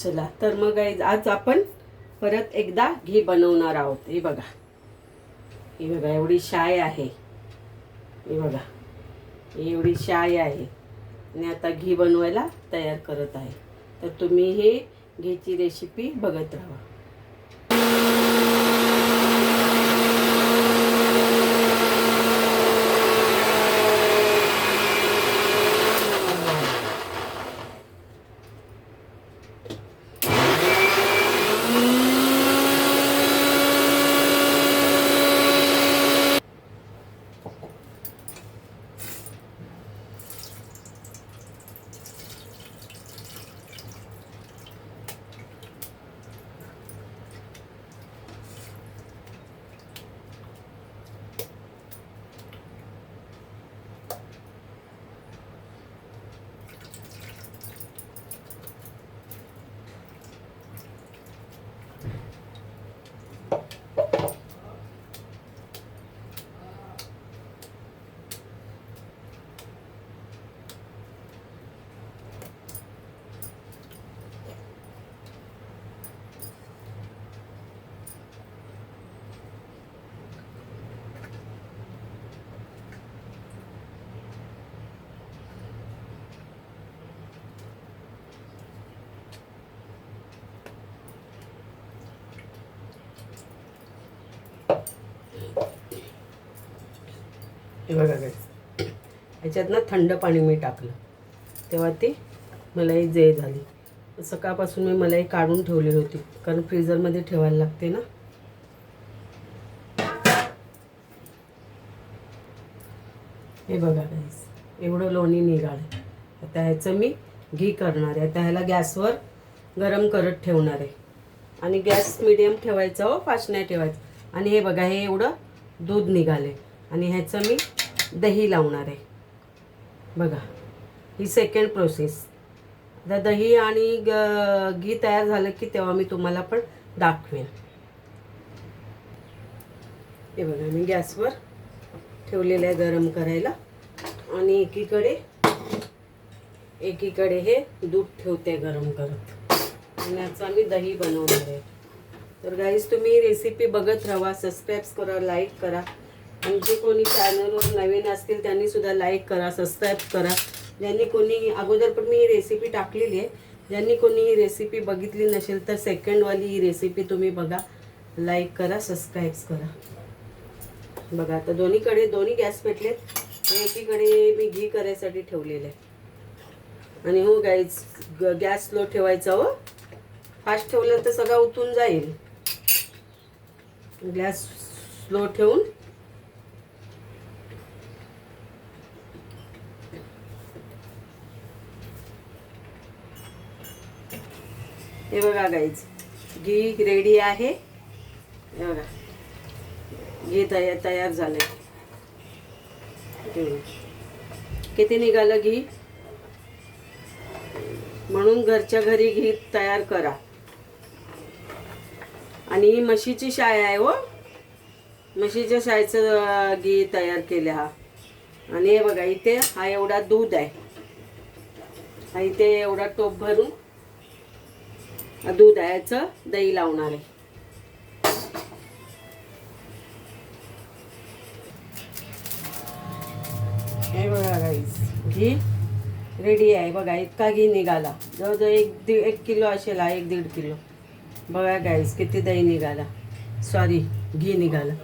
चला तर मग आज आपण परत एकदा घी बनवणार आहोत. हे बघा. ही बघा एवढी शाय आहे. हे बघा. एवढी शाय आहे. आणि आता घी बनवायला तयार करत आहे. तर तुम्ही हे घीची रेसिपी बघत राहा. हे बघा guys. याच्यात ना थंड पाणी मी टाकलं. तेव्हा ती मलाई जे झाली. सकाळपासून मी मलाई काढून ठेवलेली होती. कारण फ्रीजरमध्ये ठेवायला लागते ना. हे बघा गाईस एवढं लोणी निघालं. आता ह्याचं मी घी करणार आहे. आता ह्याला गॅसवर गरम करत ठेवणार आहे. आणि गॅस मिडियम ठेवायचा हो फास्ट नाही ठेवायचं. आणि हे बघा हे एवढं दूध निघाले आणि ह्याचं मी दही लावणार आहे. बघा ही सेकंड प्रोसेस आता दही आणि ग घी तयार झालं की तेव्हा मी तुम्हाला पण दाखवेन. हे बघा मी गॅसवर ठेवलेलं आहे गरम करायला आणि एकीकडे एकीकडे हे दूध ठेवते गरम करत. आणि याचा मी दही बनवणार आहे. तर गाईज तुम्ही रेसिपी बघत राहा सबस्क्राईब करा लाईक करा. आणि जे कोणी चॅनलवर नवीन असतील त्यांनी सुद्धा लाईक करा सबस्क्राईब करा. ज्यांनी कोणी अगोदर पण मी ही रेसिपी टाकलेली आहे ज्यांनी कोणी ही रेसिपी बघितली नसेल तर सेकंडवाली ही रेसिपी तुम्ही बघा. लाईक करा सबस्क्राईब करा. बघा आता दोन्हीकडे दोन्ही गॅस पेटलेत. एकीकडे मी घी करायसाठी ठेवलेलं आहे. आणि हो गाईज गॅस स्लो ठेवायचा हो. फास्ट ठेवलं तर सगळं उतून जाईल. गॅस स्लो ठेवून. हे बघा गाईज घी रेडी आहे. हे बघा. घी तयार तयार झालंय. किती निघालं घी? म्हणून घरच्या घरी घी तयार करा. आणि ही म्हशीची शाय आहे हो. म्हशीच्या शायचं घी तयार केले हा आणि हे बघा इथे हा एवढा दूध आहे. हा इथे एवढा टोप भरून दूध आहे याचं दही लावणार आहे. हे बघा गाईस घी रेडी आहे. बघा इतका घी निघाला. जवळजवळ एक दीड एक किलो असेल हा एक दीड किलो. बघा गाईस किती दही निघाला. सॉरी घी निघाला.